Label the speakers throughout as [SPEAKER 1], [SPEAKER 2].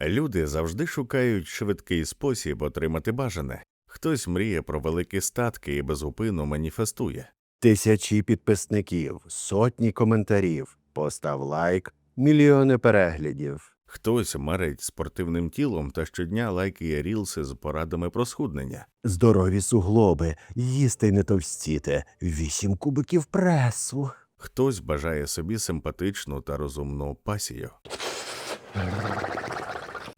[SPEAKER 1] Люди завжди шукають швидкий спосіб отримати бажане. Хтось мріє про великі статки і безупину маніфестує.
[SPEAKER 2] Тисячі підписників, сотні коментарів, постав лайк, мільйони переглядів.
[SPEAKER 1] Хтось марить спортивним тілом та щодня лайкає рілси з порадами про схуднення.
[SPEAKER 2] Здорові суглоби, їсти й не товстіти, вісім кубиків пресу.
[SPEAKER 1] Хтось бажає собі симпатичну та розумну пасію.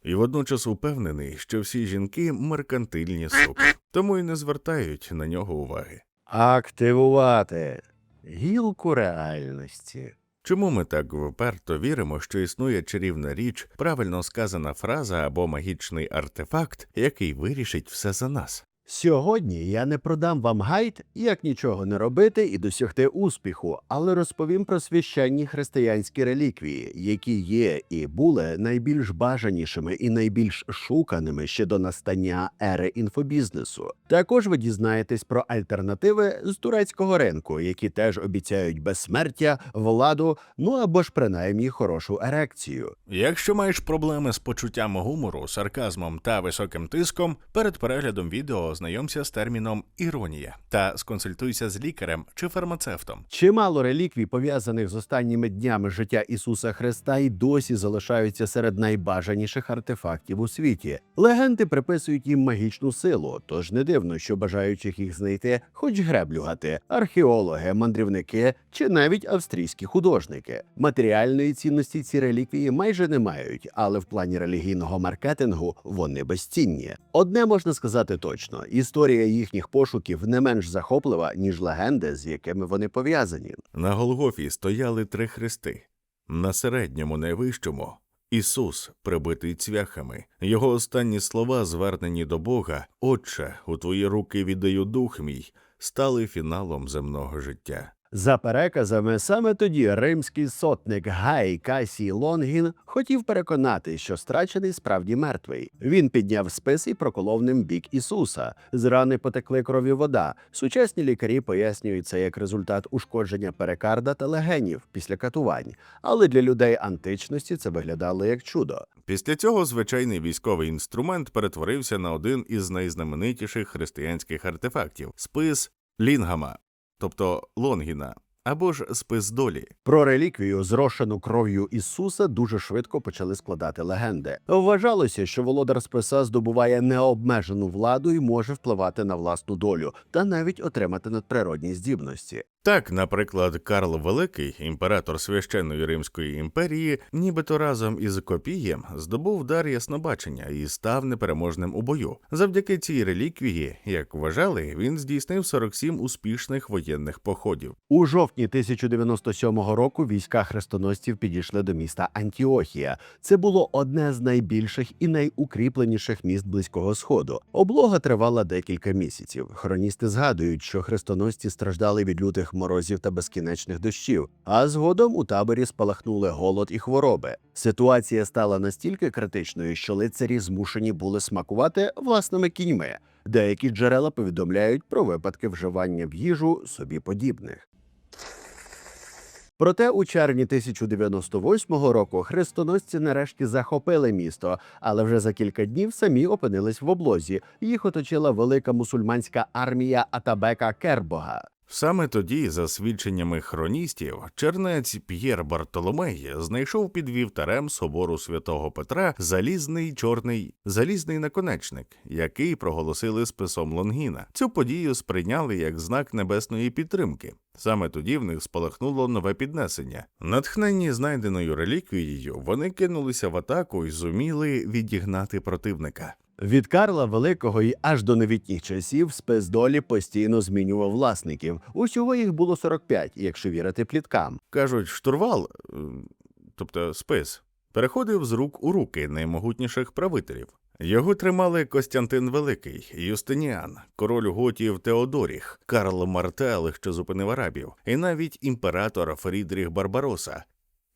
[SPEAKER 1] І водночас упевнений, що всі жінки меркантильні суки, тому й не звертають на нього уваги.
[SPEAKER 2] Активувати гілку реальності.
[SPEAKER 1] Чому ми так вперто віримо, що існує чарівна річ, правильно сказана фраза або магічний артефакт, який вирішить все за нас?
[SPEAKER 2] Сьогодні я не продам вам гайд, як нічого не робити і досягти успіху, але розповім про священні християнські реліквії, які є і були найбільш бажанішими і найбільш шуканими ще до настання ери інфобізнесу. Також ви дізнаєтесь про альтернативи з турецького ринку, які теж обіцяють безсмертя, владу, ну або ж принаймні хорошу ерекцію.
[SPEAKER 1] Якщо маєш проблеми з почуттям гумору, сарказмом та високим тиском, перед переглядом відео ознайомся з терміном іронія та сконсультуйся з лікарем чи фармацевтом.
[SPEAKER 2] Чимало реліквій, пов'язаних з останніми днями життя Ісуса Христа, й досі залишаються серед найбажаніших артефактів у світі. Легенди приписують їм магічну силу, тож не дивно, що бажаючих їх знайти, хоч греблюгати, археологи, мандрівники чи навіть австрійські художники. Матеріальної цінності ці реліквії майже не мають, але в плані релігійного маркетингу вони безцінні. Одне можна сказати точно: історія їхніх пошуків не менш захоплива, ніж легенди, з якими вони пов'язані.
[SPEAKER 1] На Голгофі стояли три хрести. На середньому найвищому Ісус, прибитий цвяхами. Його останні слова, звернені до Бога, Отче, у твої руки віддаю дух мій, стали фіналом земного життя.
[SPEAKER 2] За переказами, саме тоді римський сотник Гай Касій Лонгін хотів переконати, що страчений справді мертвий. Він підняв спис і проколов ним бік Ісуса. З рани потекли крові вода. Сучасні лікарі пояснюють це як результат ушкодження перикарда та легенів після катувань. Але для людей античності це виглядало як чудо.
[SPEAKER 1] Після цього звичайний військовий інструмент перетворився на один із найзнаменитіших християнських артефактів спис Лінгама, тобто Лонгіна, або ж спис долі.
[SPEAKER 2] Про реліквію, зрошену кров'ю Ісуса, дуже швидко почали складати легенди. Вважалося, що володар списа здобуває необмежену владу і може впливати на власну долю та навіть отримати надприродні здібності.
[SPEAKER 1] Так, наприклад, Карл Великий, імператор священної Римської імперії, нібито разом із Копієм здобув дар яснобачення і став непереможним у бою. Завдяки цій реліквії, як вважали, він здійснив 47 успішних воєнних походів.
[SPEAKER 2] У жовтні 1097 року війська хрестоносців підійшли до міста Антіохія. Це було одне з найбільших і найукріпленіших міст близького сходу. Облога тривала декілька місяців. Хроністи згадують, що хрестоносці страждали від лютих морозів та безкінечних дощів. А згодом у таборі спалахнули голод і хвороби. Ситуація стала настільки критичною, що лицарі змушені були смакувати власними кіньми. Деякі джерела повідомляють про випадки вживання в їжу собі подібних. Проте у червні 1098 року хрестоносці нарешті захопили місто, але вже за кілька днів самі опинились в облозі. Їх оточила велика мусульманська армія Атабека Кербога.
[SPEAKER 1] Саме тоді, за свідченнями хроністів, чернець П'єр Бартоломей знайшов під вівтарем собору святого Петра залізний чорний залізний наконечник, який проголосили списом Лонгіна. Цю подію сприйняли як знак небесної підтримки. Саме тоді в них спалахнуло нове піднесення. Натхненні знайденою реліквією, вони кинулися в атаку і зуміли відігнати противника.
[SPEAKER 2] Від Карла Великого і аж до новітніх часів спис долі постійно змінював власників. Усього їх було 45, якщо вірити пліткам.
[SPEAKER 1] Кажуть, штурвал, е, тобто спис, переходив з рук у руки наймогутніших правителів. Його тримали Костянтин Великий, Юстиніан, король готів Теодоріх, Карл Мартел, що зупинив арабів, і навіть імператор Фрідріх Барбароса.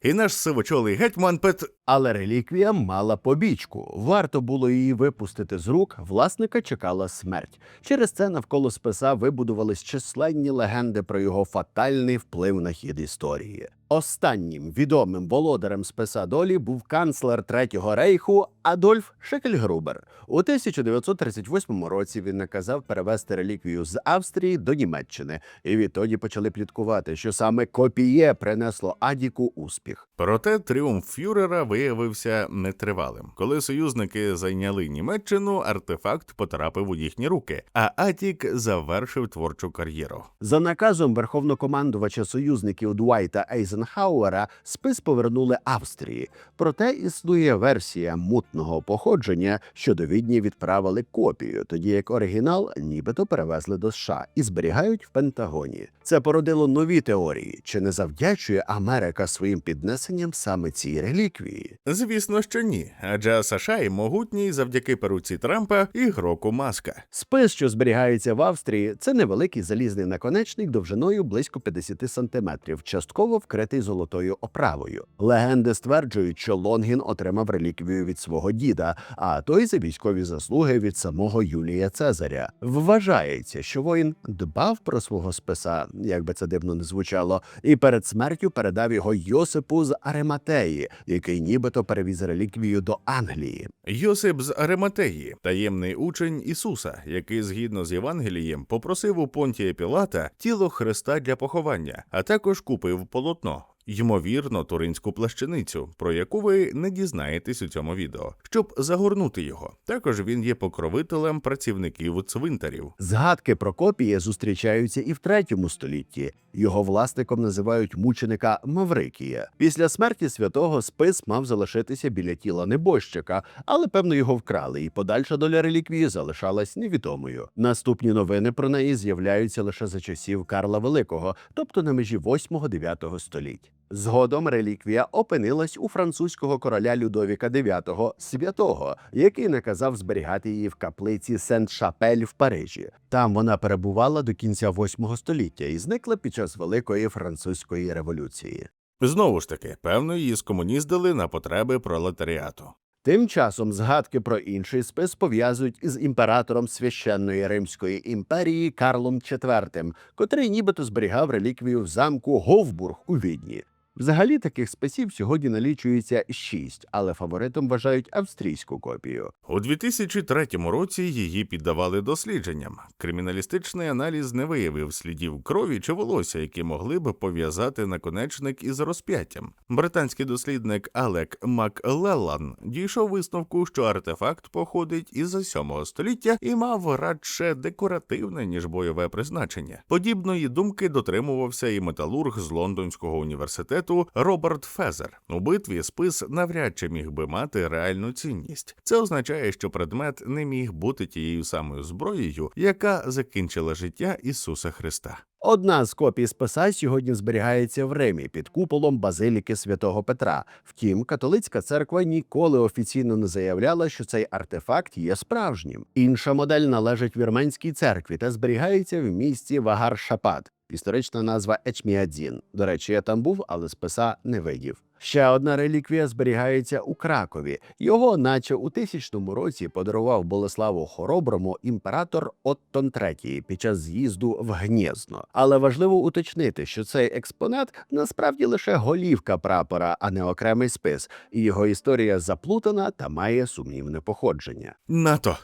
[SPEAKER 1] І наш сивочолий гетьман Пет.
[SPEAKER 2] Але реліквія мала побічку. Варто було її випустити з рук, власника чекала смерть. Через це навколо списа вибудувались численні легенди про його фатальний вплив на хід історії. Останнім відомим володарем списа долі був канцлер Третього рейху Адольф Шекельгрубер. У 1938 році він наказав перевести реліквію з Австрії до Німеччини, і відтоді почали пліткувати, що саме копіє принесло Адіку успіх.
[SPEAKER 1] Проте тріумф фюрера виявився нетривалим. Коли союзники зайняли Німеччину, артефакт потрапив у їхні руки, а Атік завершив творчу кар'єру.
[SPEAKER 2] За наказом верховнокомандувача союзників Дуайта Ейзенхауера спис повернули Австрії. Проте існує версія мутного походження, що до Відні відправили копію, тоді як оригінал нібито перевезли до США і зберігають в Пентагоні. Це породило нові теорії, чи не завдячує Америка своїм піднесенням саме цій реліквії.
[SPEAKER 1] Звісно, що ні, адже США і могутній завдяки перуці Трампа і гроку Маска.
[SPEAKER 2] Спис, що зберігається в Австрії, це невеликий залізний наконечник довжиною близько 50 сантиметрів, частково вкритий золотою оправою. Легенди стверджують, що Лонгін отримав реліквію від свого діда, а той за військові заслуги від самого Юлія Цезаря. Вважається, що воїн дбав про свого списа, як би це дивно не звучало, і перед смертю передав його Йосипу з Арематеї, який нібито перевіз реліквію до Англії.
[SPEAKER 1] Йосип з Арематеї, таємний учень Ісуса, який згідно з Євангелієм попросив у Понтія Пілата тіло Христа для поховання, а також купив полотно. Ймовірно, туринську плащаницю, про яку ви не дізнаєтесь у цьому відео, щоб загорнути його. Також він є покровителем працівників цвинтарів.
[SPEAKER 2] Згадки про копії зустрічаються і в третьому столітті. Його власником називають мученика Маврикія. Після смерті святого спис мав залишитися біля тіла небожчика, але певно його вкрали, і подальша доля реліквії залишалась невідомою. Наступні новини про неї з'являються лише за часів Карла Великого, тобто на межі 8-9 століть. Згодом реліквія опинилась у французького короля Людовіка IX святого, який наказав зберігати її в каплиці Сент-Шапель в Парижі. Там вона перебувала до кінця VIII століття і зникла під час Великої французької революції.
[SPEAKER 1] Знову ж таки, певно, її скомуніздили на потреби пролетаріату.
[SPEAKER 2] Тим часом згадки про інший спис пов'язують із імператором священної Римської імперії Карлом IV, котрий нібито зберігав реліквію в замку Говбург у Відні. Взагалі таких списів сьогодні налічується шість, але фаворитом вважають австрійську копію.
[SPEAKER 1] У 2003 році її піддавали дослідженням. Криміналістичний аналіз не виявив слідів крові чи волосся, які могли б пов'язати наконечник із розп'яттям. Британський дослідник Алек Маклеллан дійшов висновку, що артефакт походить із 7 століття і мав радше декоративне ніж бойове призначення. Подібної думки дотримувався і металург з Лондонського університету Роберт Фезер. У битві спис навряд чи міг би мати реальну цінність. Це означає, що предмет не міг бути тією самою зброєю, яка закінчила життя Ісуса Христа.
[SPEAKER 2] Одна з копій списа сьогодні зберігається в Римі під куполом базиліки святого Петра. Втім, католицька церква ніколи офіційно не заявляла, що цей артефакт є справжнім. Інша модель належить вірменській церкві та зберігається в місті Вагар-Шапат. Історична назва Ечміадзін. До речі, я там був, але списа не видів. Ще одна реліквія зберігається у Кракові. Його, наче у тисячному році, подарував Болеславу Хороброму імператор Оттон III під час з'їзду в Гнєзно. Але важливо уточнити, що цей експонат насправді лише голівка прапора, а не окремий спис, і його історія заплутана та має сумнівне походження.
[SPEAKER 1] НАТО,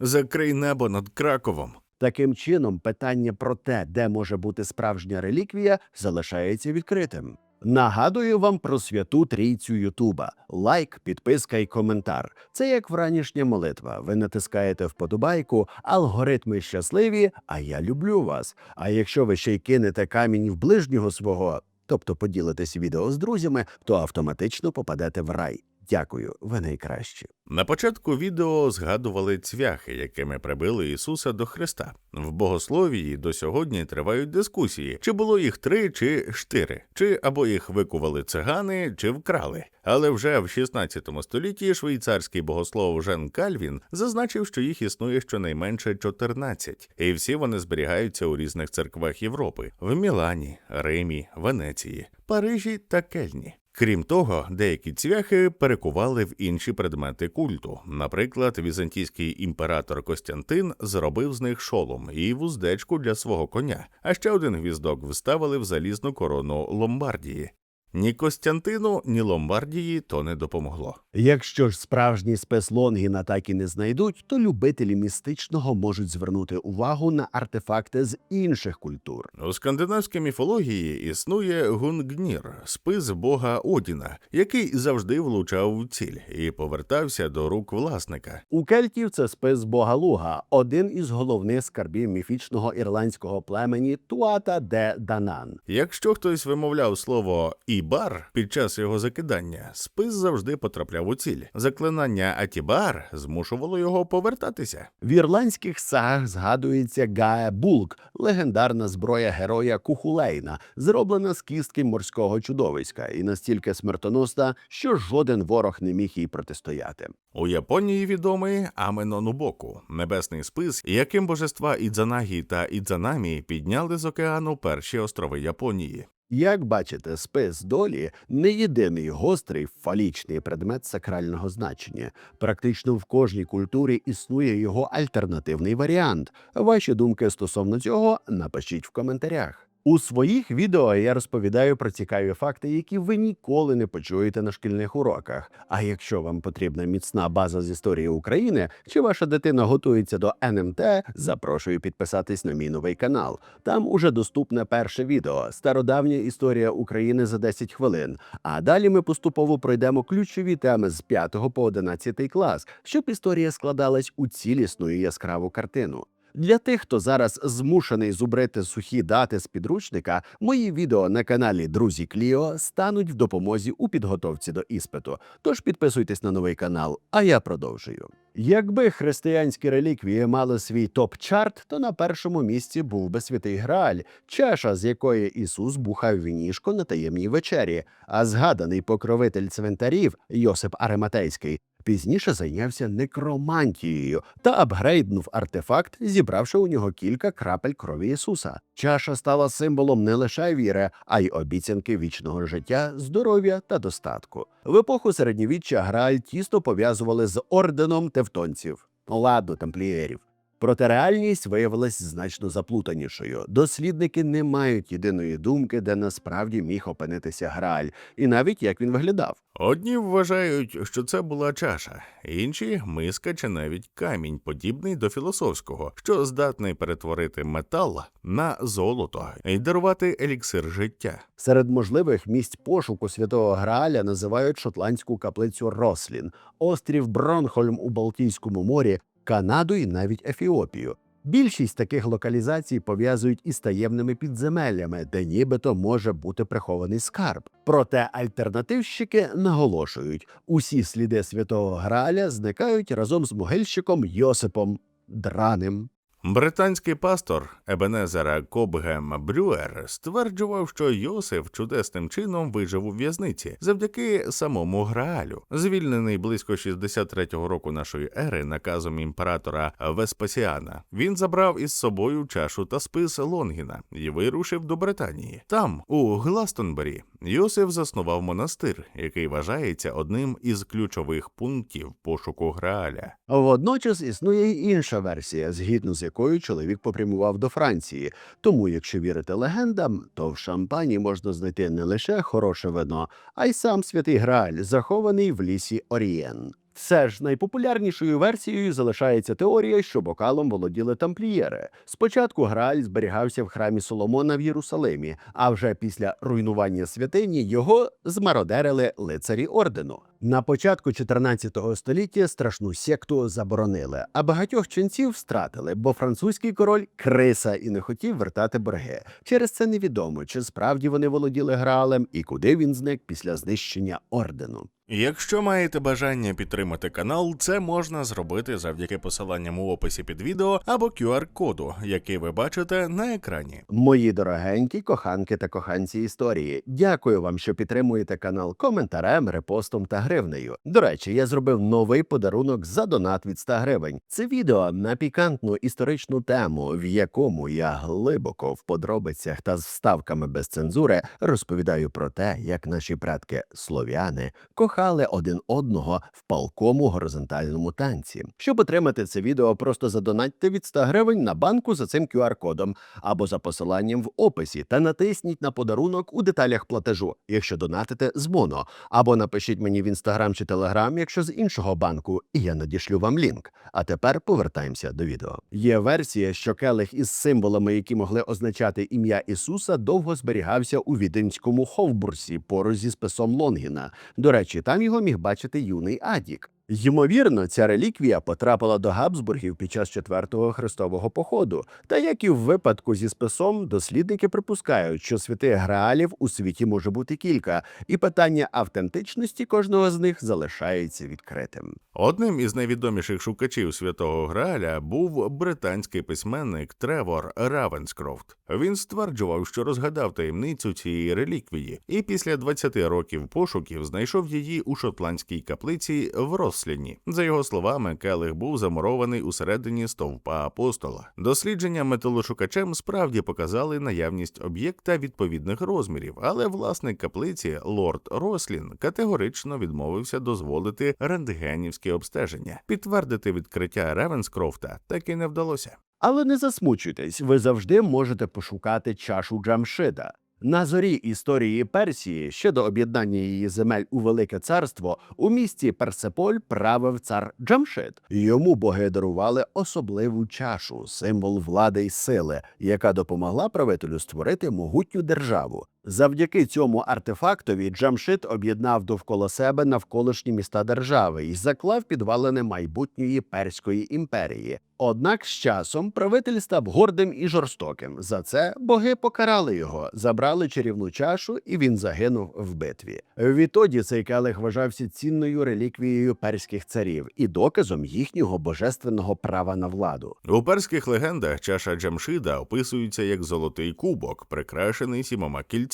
[SPEAKER 1] закрий небо над Краковом.
[SPEAKER 2] Таким чином, питання про те, де може бути справжня реліквія, залишається відкритим. Нагадую вам про святу трійцю Ютуба: лайк, підписка і коментар. Це як вранішня молитва. Ви натискаєте вподобайку, алгоритми щасливі, а я люблю вас. А якщо ви ще й кинете камінь в ближнього свого, тобто поділитесь відео з друзями, то автоматично попадете в рай. Дякую, ви найкращі.
[SPEAKER 1] На початку відео згадували цвяхи, якими прибили Ісуса до Христа. В богословії до сьогодні тривають дискусії, чи було їх три чи чотири, чи або їх викували цигани, чи вкрали. Але вже в 16 столітті швейцарський богослов Жен Кальвін зазначив, що їх існує щонайменше 14, і всі вони зберігаються у різних церквах Європи: в Мілані, Римі, Венеції, Парижі та Кельні. Крім того, деякі цвяхи перекували в інші предмети культу. Наприклад, візантійський імператор Костянтин зробив з них шолом і вуздечку для свого коня, а ще один гвіздок вставили в залізну корону Ломбардії. Ні Костянтину, ні Ломбардії то не допомогло.
[SPEAKER 2] Якщо ж справжні спеслонгіна так і не знайдуть, то любителі містичного можуть звернути увагу на артефакти з інших культур.
[SPEAKER 1] У скандинавській міфології існує Гунгнір, спис бога Одіна, який завжди влучав в ціль і повертався до рук власника.
[SPEAKER 2] У кельтів це спис бога Луга, один із головних скарбів міфічного ірландського племені Туата де Данан.
[SPEAKER 1] Якщо хтось вимовляв слово ібар під час його закидання, спис завжди потрапляв у ціль. Заклинання Атібар змушувало його повертатися.
[SPEAKER 2] В ірландських сагах згадується Гае Булк, легендарна зброя героя Кухулейна, зроблена з кістки морського чудовиська і настільки смертоносна, що жоден ворог не міг їй протистояти.
[SPEAKER 1] У Японії відомий Аменонубоку, небесний спис, яким божества Ідзанагі та Ідзанамі підняли з океану перші острови Японії.
[SPEAKER 2] Як бачите, спис долі не єдиний гострий фалічний предмет сакрального значення. Практично в кожній культурі існує його альтернативний варіант. Ваші думки стосовно цього напишіть в коментарях. У своїх відео я розповідаю про цікаві факти, які ви ніколи не почуєте на шкільних уроках. А якщо вам потрібна міцна база з історії України, чи ваша дитина готується до НМТ, запрошую підписатись на мій новий канал. Там уже доступне перше відео Стародавня історія України за 10 хвилин. А далі ми поступово пройдемо ключові теми з 5 по 11 клас, щоб історія складалась у цілісну і яскраву картину. Для тих, хто зараз змушений зубрити сухі дати з підручника, мої відео на каналі Друзі Кліо стануть в допомозі у підготовці до іспиту. Тож підписуйтесь на новий канал, а я продовжую. Якби християнські реліквії мали свій топ-чарт, то на першому місці був би святий Грааль, чаша, з якої Ісус бухав вінішко на таємній вечері, а згаданий покровитель цвинтарів Йосип Арематейський пізніше зайнявся некромантією та апгрейднув артефакт, зібравши у нього кілька крапель крові Ісуса. Чаша стала символом не лише віри, а й обіцянки вічного життя, здоров'я та достатку. В епоху середньовіччя Грааль тісно пов'язували з орденом тевтонців, ладу тамплієрів. Проте реальність виявилась значно заплутанішою. Дослідники не мають єдиної думки, де насправді міг опинитися Грааль, і навіть як він виглядав.
[SPEAKER 1] Одні вважають, що це була чаша, інші миска чи навіть камінь, подібний до філософського, що здатний перетворити метал на золото і дарувати еліксир життя.
[SPEAKER 2] Серед можливих місць пошуку святого Грааля називають шотландську каплицю Рослін, острів Бронхольм у Балтійському морі, Канаду і навіть Ефіопію. Більшість таких локалізацій пов'язують із таємними підземеллями, де нібито може бути прихований скарб. Проте альтернативщики наголошують, усі сліди святого Граля зникають разом з могильщиком Йосипом Драним.
[SPEAKER 1] Британський пастор Ебенезера Кобгем Брюер стверджував, що Йосиф чудесним чином вижив у в'язниці завдяки самому Граалю, звільнений близько 63-го року нашої ери наказом імператора Веспасіана. Він забрав із собою чашу та спис Лонгіна і вирушив до Британії. Там, у Гластонбері, Йосиф заснував монастир, який вважається одним із ключових пунктів пошуку Грааля.
[SPEAKER 2] Водночас існує й інша версія, згідно з якою чоловік попрямував до Франції. Тому, якщо вірити легендам, то в шампані можна знайти не лише хороше вино, а й сам святий Грааль, захований в лісі Орієн. Все ж найпопулярнішою версією залишається теорія, що бокалом володіли тамплієри. Спочатку Грааль зберігався в храмі Соломона в Єрусалимі, а вже після руйнування святині його змародерили лицарі ордену. На початку 14 століття страшну секту заборонили, а багатьох ченців стратили, бо французький король криса і не хотів вертати борги. Через це невідомо, чи справді вони володіли Граалем і куди він зник після знищення ордену.
[SPEAKER 1] Якщо маєте бажання підтримати канал, це можна зробити завдяки посиланням у описі під відео або QR-коду, який ви бачите на екрані.
[SPEAKER 2] Мої дорогенькі коханки та коханці історії, дякую вам, що підтримуєте канал коментарем, репостом та гривнею. До речі, я зробив новий подарунок за донат від 100 гривень. Це відео на пікантну історичну тему, в якому я глибоко в подробицях та з вставками без цензури розповідаю про те, як наші предки слов'яни кохали кохали один одного в палкому горизонтальному танці. Щоб отримати це відео, просто задонатьте від 100 гривень на банку за цим QR-кодом або за посиланням в описі та натисніть на подарунок у деталях платежу, якщо донатите з Моно, або напишіть мені в інстаграм чи телеграм, якщо з іншого банку, і я надішлю вам лінк. А тепер повертаємося до відео. Є версія, що келих із символами, які могли означати ім'я Ісуса, довго зберігався у віденському Ховбурсі поруч зі списом Лонгіна. До речі, там його міг бачити юний Адік. Ймовірно, ця реліквія потрапила до Габсбургів під час четвертого хрестового походу. Та як і в випадку зі списом, дослідники припускають, що святих граалів у світі може бути кілька, і питання автентичності кожного з них залишається відкритим.
[SPEAKER 1] Одним із найвідоміших шукачів святого Грааля був британський письменник Тревор Равенскрофт. Він стверджував, що розгадав таємницю цієї реліквії, і після 20 років пошуків знайшов її у шотландській каплиці в Росліні. За його словами, келих був замурований усередині стовпа апостола. Дослідження металошукачем справді показали наявність об'єкта відповідних розмірів, але власник каплиці лорд Рослін категорично відмовився дозволити рентгенівське обстеження. Підтвердити відкриття Ревенскрофта так і не вдалося.
[SPEAKER 2] Але не засмучуйтесь, ви завжди можете пошукати чашу Джамшида. На зорі історії Персії ще до об'єднання її земель у Велике Царство у місті Персеполь правив цар Джамшит. Йому боги дарували особливу чашу, символ влади й сили, яка допомогла правителю створити могутню державу. Завдяки цьому артефактові Джамшит об'єднав довкола себе навколишні міста держави і заклав підвалини майбутньої перської імперії. Однак з часом правитель став гордим і жорстоким. За це боги покарали його, забрали чарівну чашу, і він загинув в битві. Відтоді цей келих вважався цінною реліквією перських царів і доказом їхнього божественного права на владу.
[SPEAKER 1] У перських легендах чаша Джамшида описується як золотий кубок, прикрашений сімома кільцями.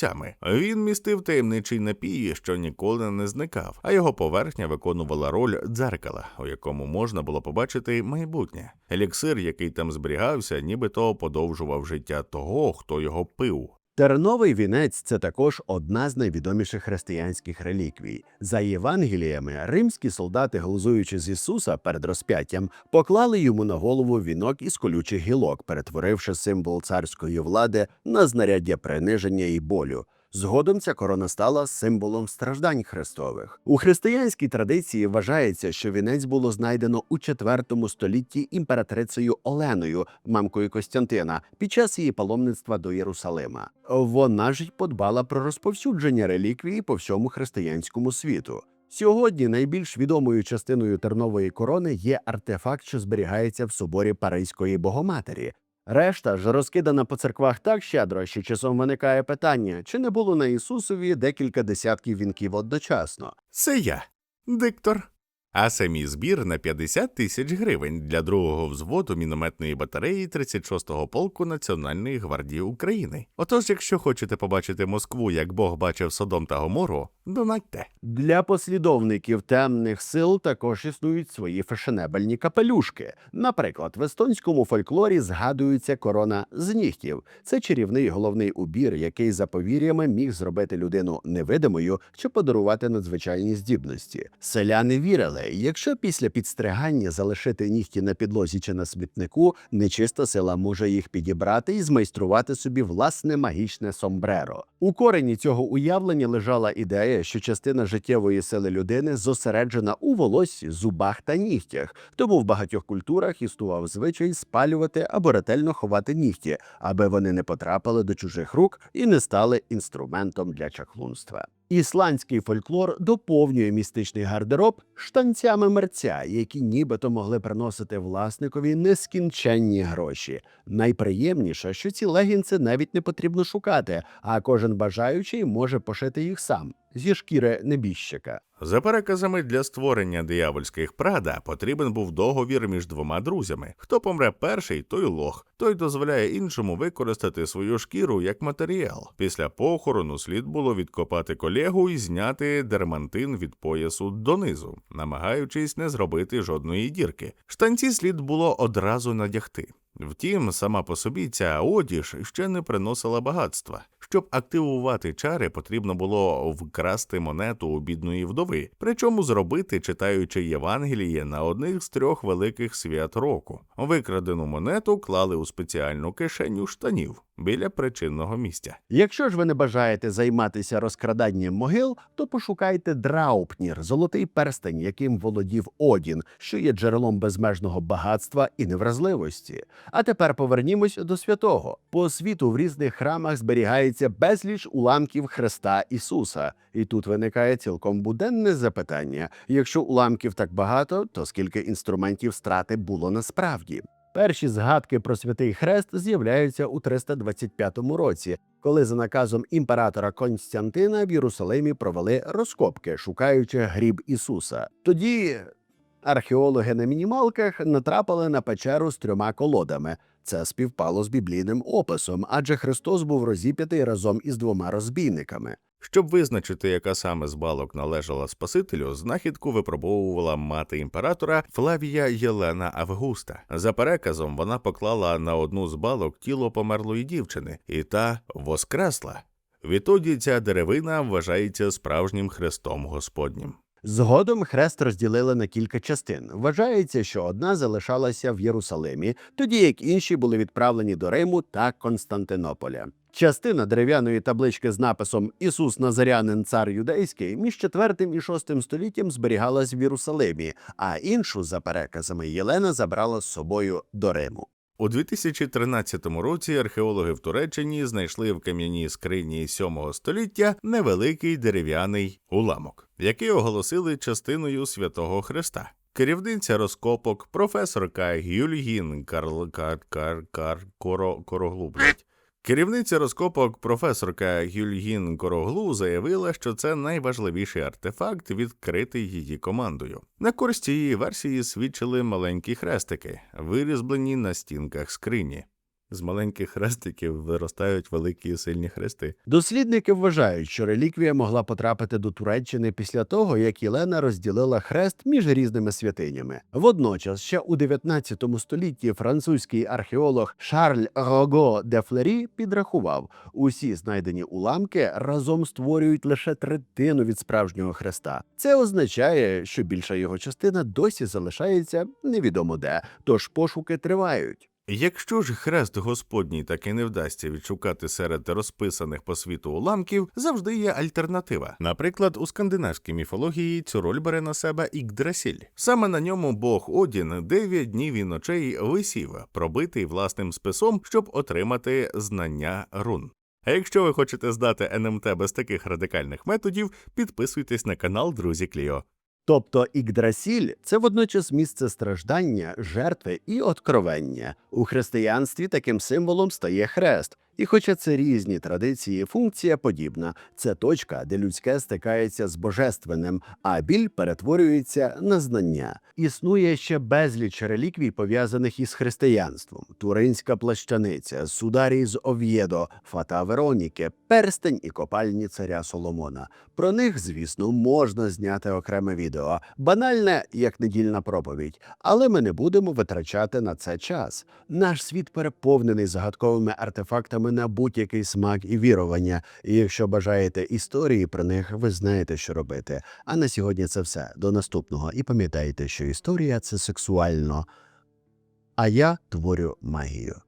[SPEAKER 1] Він містив таємничий напій, що ніколи не зникав, а його поверхня виконувала роль дзеркала, у якому можна було побачити майбутнє. Еліксир, який там зберігався, нібито подовжував життя того, хто його пив.
[SPEAKER 2] Терновий вінець це також одна з найвідоміших християнських реліквій. За Євангеліями, римські солдати, глузуючи з Ісуса перед розп'яттям, поклали йому на голову вінок із колючих гілок, перетворивши символ царської влади на знаряддя приниження і болю. Згодом ця корона стала символом страждань Христових. У християнській традиції вважається, що вінець було знайдено у IV столітті імператрицею Оленою, мамкою Костянтина, під час її паломництва до Єрусалима. Вона ж й подбала про розповсюдження реліквії по всьому християнському світу. Сьогодні найбільш відомою частиною тернової корони є артефакт, що зберігається в соборі Паризької Богоматері. Решта ж розкидана по церквах так щедро, що часом виникає питання, чи не було на Ісусові декілька десятків вінків одночасно.
[SPEAKER 1] Це я, диктор. А самі збір на 50 тисяч гривень для другого взводу мінометної батареї 36-го полку Національної гвардії України. Отож, якщо хочете побачити Москву, як Бог бачив Содом та Гомору, донатьте.
[SPEAKER 2] Для послідовників темних сил також існують свої фешенебельні капелюшки. Наприклад, в естонському фольклорі згадується корона з нігтів. Це чарівний головний убір, який за повір'ями міг зробити людину невидимою чи подарувати надзвичайні здібності. Селяни вірили, якщо після підстригання залишити нігті на підлозі чи на смітнику, нечиста сила може їх підібрати і змайструвати собі власне магічне сомбреро. У корені цього уявлення лежала ідея, що частина життєвої сили людини зосереджена у волоссі, зубах та нігтях. Тому в багатьох культурах існував звичай спалювати або ретельно ховати нігті, аби вони не потрапили до чужих рук і не стали інструментом для чаклунства. Ісландський фольклор доповнює містичний гардероб штанцями мерця, які нібито могли приносити власникові нескінченні гроші. Найприємніше, що ці легінці навіть не потрібно шукати, а кожен бажаючий може пошити їх сам зі шкіри небіжчика.
[SPEAKER 1] За переказами для створення диявольських прада потрібен був договір між двома друзями. Хто помре перший, той лох. Той дозволяє іншому використати свою шкіру як матеріал. Після похорону слід було відкопати колегу і зняти дермантин від поясу донизу, намагаючись не зробити жодної дірки. Штанці слід було одразу надягти. Втім, сама по собі ця одіж ще не приносила багатства. Щоб активувати чари, потрібно було вкрасти монету у бідної вдови, причому зробити, читаючи Євангеліє на одних з трьох великих свят року. Викрадену монету клали у спеціальну кишеню штанів біля причинного місця.
[SPEAKER 2] Якщо ж ви не бажаєте займатися розкраданням могил, то пошукайте драупнір, золотий перстень, яким володів Одін, що є джерелом безмежного багатства і невразливості. А тепер повернімось до святого. По світу в різних храмах зберігається безліч уламків Христа Ісуса. І тут виникає цілком буденне запитання: якщо уламків так багато, то скільки інструментів страти було насправді? Перші згадки про святий хрест з'являються у 325 році, коли за наказом імператора Константина в Єрусалимі провели розкопки, шукаючи гріб Ісуса. Тоді археологи на мінімалках натрапили на печеру з трьома колодами. Це співпало з біблійним описом, адже Христос був розіп'ятий разом із двома розбійниками.
[SPEAKER 1] Щоб визначити, яка саме з балок належала Спасителю, знахідку випробовувала мати імператора Флавія Єлена Августа. За переказом вона поклала на одну з балок тіло померлої дівчини, і та воскресла. Відтоді ця деревина вважається справжнім хрестом Господнім.
[SPEAKER 2] Згодом хрест розділили на кілька частин. Вважається, що одна залишалася в Єрусалимі, тоді як інші були відправлені до Риму та Константинополя. Частина дерев'яної таблички з написом Ісус Назарянин, цар юдейський між 4 і 6 століттям зберігалась в Єрусалимі, а іншу, за переказами, Єлена забрала з собою до Риму.
[SPEAKER 1] У 2013 році археологи в Туреччині знайшли в кам'яній скрині 7 століття невеликий дерев'яний уламок, який оголосили частиною святого Христа. Керівниця розкопок, професорка Гюльгін Карл Кар Кар Кар Коро Короглу. Керівниця розкопок професорка Гюльгін Короглу заявила, що це найважливіший артефакт, відкритий її командою. На користь цієї версії свідчили маленькі хрестики, вирізблені на стінках скрині. З маленьких хрестиків виростають великі і сильні хрести.
[SPEAKER 2] Дослідники вважають, що реліквія могла потрапити до Туреччини після того, як Єлена розділила хрест між різними святинями. Водночас, ще у 19 столітті французький археолог Шарль Рого де Флері підрахував, усі знайдені уламки разом створюють лише третину від справжнього хреста. Це означає, що більша його частина досі залишається невідомо де, тож пошуки тривають.
[SPEAKER 1] Якщо ж хрест Господній таки не вдасться відшукати серед розписаних по світу уламків, завжди є альтернатива. Наприклад, у скандинавській міфології цю роль бере на себе Ікдрасіль. Саме на ньому бог Одін дев'ять днів і ночей висів, пробитий власним списом, щоб отримати знання рун. А якщо ви хочете здати НМТ без таких радикальних методів, підписуйтесь на канал Друзі Кліо.
[SPEAKER 2] Тобто Ікдрасіль це водночас місце страждання, жертви і откровення. У християнстві таким символом стає хрест. І хоча це різні традиції, функція подібна. Це точка, де людське стикається з божественним, а біль перетворюється на знання. Існує ще безліч реліквій, пов'язаних із християнством: туринська плащаниця, сударій з Ов'єдо, фата Вероніки, перстень і копальні царя Соломона. Про них, звісно, можна зняти окреме відео, банальне, як недільна проповідь, але ми не будемо витрачати на це час. Наш світ переповнений загадковими артефактами на будь-який смак і вірування. І якщо бажаєте історії про них, ви знаєте, що робити. А на сьогодні це все. До наступного. І пам'ятайте, що історія це сексуально, а я творю магію.